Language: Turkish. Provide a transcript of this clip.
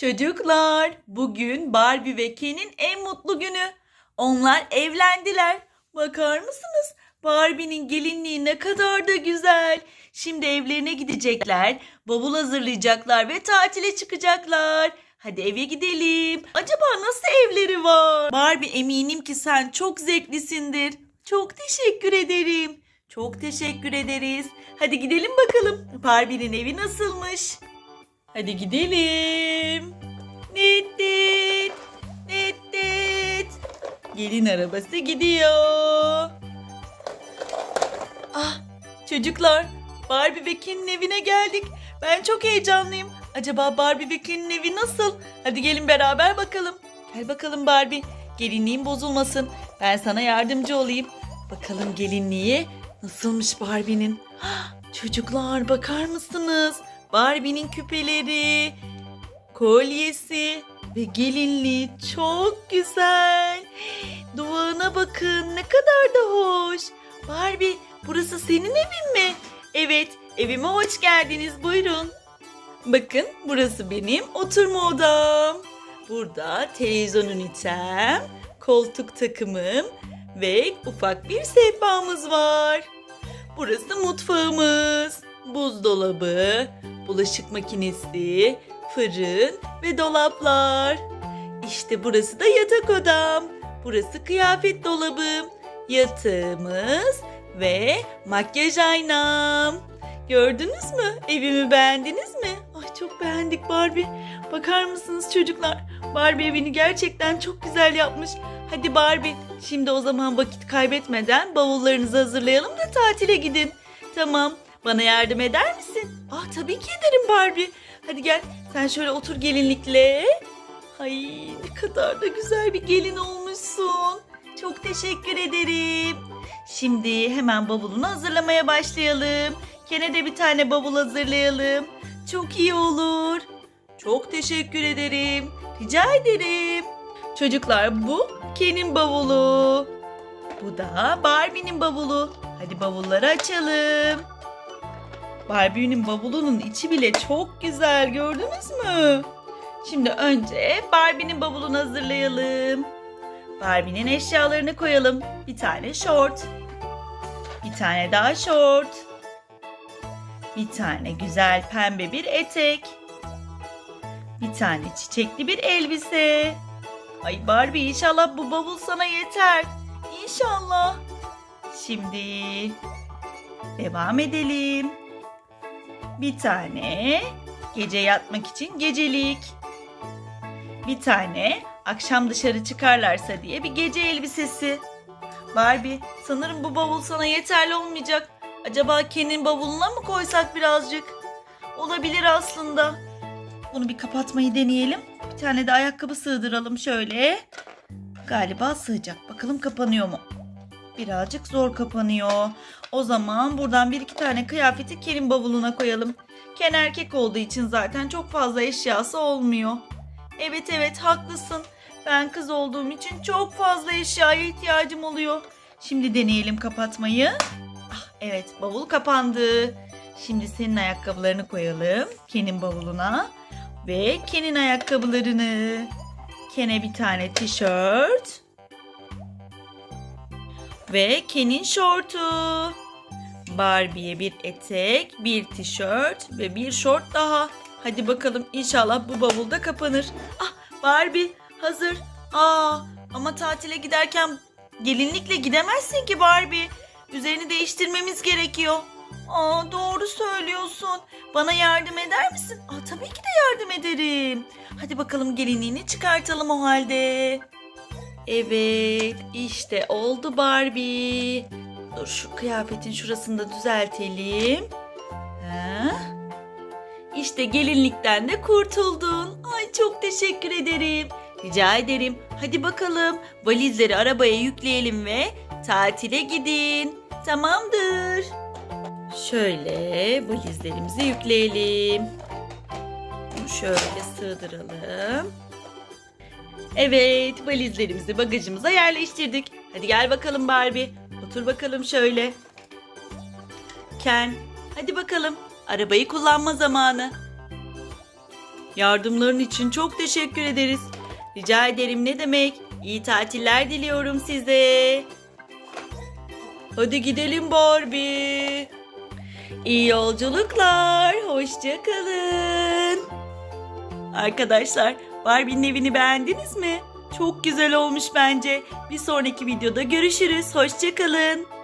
Çocuklar, bugün Barbie ve Ken'in en mutlu günü. Onlar evlendiler. Bakar mısınız? Barbie'nin gelinliği ne kadar da güzel. Şimdi evlerine gidecekler, bavul hazırlayacaklar ve tatile çıkacaklar. Hadi eve gidelim. Acaba nasıl evleri var? Barbie eminim ki sen çok zevklisindir. Çok teşekkür ederim. Çok teşekkür ederiz. Hadi gidelim bakalım. Barbie'nin evi nasılmış? Hadi gidelim. Dit dit. Dit dit. Gelin arabası gidiyor. Ah çocuklar Barbie ve Ken'in evine geldik. Ben çok heyecanlıyım. Acaba Barbie ve Ken'in evi nasıl? Hadi gelin beraber bakalım. Gel bakalım Barbie. Gelinliğin bozulmasın. Ben sana yardımcı olayım. Bakalım gelinliği nasılmış Barbie'nin. Çocuklar bakar mısınız? Barbie'nin küpeleri, kolyesi ve gelinliği çok güzel. Duvağına bakın ne kadar da hoş. Barbie burası senin evin mi? Evet evime hoş geldiniz buyurun. Bakın burası benim oturma odam. Burada televizyon ünitem, koltuk takımım ve ufak bir sehpamız var. Burası mutfağımız. Buzdolabı, bulaşık makinesi, fırın ve dolaplar. İşte burası da yatak odam. Burası kıyafet dolabım, yatağımız ve makyaj aynam. Gördünüz mü? Evimi beğendiniz mi? Ay çok beğendik Barbie. Bakar mısınız çocuklar? Barbie evini gerçekten çok güzel yapmış. Hadi Barbie, şimdi o zaman vakit kaybetmeden bavullarınızı hazırlayalım da tatile gidin. Tamam, bana yardım eder misin? Ah tabii ki ederim Barbie. Hadi gel, sen şöyle otur gelinlikle. Ay ne kadar da güzel bir gelin olmuşsun. Çok teşekkür ederim. Şimdi hemen bavulunu hazırlamaya başlayalım. Kene de bir tane bavul hazırlayalım. Çok iyi olur. Çok teşekkür ederim. Rica ederim. Çocuklar bu Ken'in bavulu. Bu da Barbie'nin bavulu. Hadi bavulları açalım. Barbie'nin bavulunun içi bile çok güzel gördünüz mü? Şimdi önce Barbie'nin bavulunu hazırlayalım. Barbie'nin eşyalarını koyalım. Bir tane şort. Bir tane daha şort. Bir tane güzel pembe bir etek. Bir tane çiçekli bir elbise. Ay Barbie inşallah bu bavul sana yeter. İnşallah. Şimdi devam edelim. Bir tane gece yatmak için gecelik. Bir tane akşam dışarı çıkarlarsa diye bir gece elbisesi. Barbie sanırım bu bavul sana yeterli olmayacak. Acaba Ken'in bavuluna mı koysak birazcık? Olabilir aslında. Bunu bir kapatmayı deneyelim. Bir tane de ayakkabı sığdıralım şöyle. Galiba sığacak. Bakalım kapanıyor mu? Birazcık zor kapanıyor. O zaman buradan bir iki tane kıyafeti Ken'in bavuluna koyalım. Ken erkek olduğu için zaten çok fazla eşyası olmuyor. Evet evet haklısın. Ben kız olduğum için çok fazla eşyaya ihtiyacım oluyor. Şimdi deneyelim kapatmayı. Ah, evet bavul kapandı. Şimdi senin ayakkabılarını koyalım Ken'in bavuluna. Ve Ken'in ayakkabılarını. Ken'e bir tane tişört. Ve Ken'in şortu. Barbie'ye bir etek, bir tişört ve bir şort daha. Hadi bakalım inşallah bu bavulda kapanır. Ah Barbie hazır. Aa ama tatile giderken gelinlikle gidemezsin ki Barbie. Üzerini değiştirmemiz gerekiyor. Aa doğru söylüyorsun. Bana yardım eder misin? Aa tabii ki de yardım ederim. Hadi bakalım gelinliğini çıkartalım o halde. Evet işte oldu Barbie. Dur şu kıyafetin şurasını da düzeltelim. Ha? İşte gelinlikten de kurtuldun. Ay çok teşekkür ederim. Rica ederim. Hadi bakalım valizleri arabaya yükleyelim ve tatile gidin. Tamamdır. Şöyle valizlerimizi yükleyelim. Şöyle sığdıralım. Evet valizlerimizi bagajımıza yerleştirdik. Hadi gel bakalım Barbie. Otur bakalım şöyle. Ken hadi bakalım arabayı kullanma zamanı. Yardımların için çok teşekkür ederiz. Rica ederim ne demek. İyi tatiller diliyorum size. Hadi gidelim Barbie. İyi yolculuklar. Hoşça kalın. Arkadaşlar Barbie'nin evini beğendiniz mi? Çok güzel olmuş bence. Bir sonraki videoda görüşürüz. Hoşça kalın.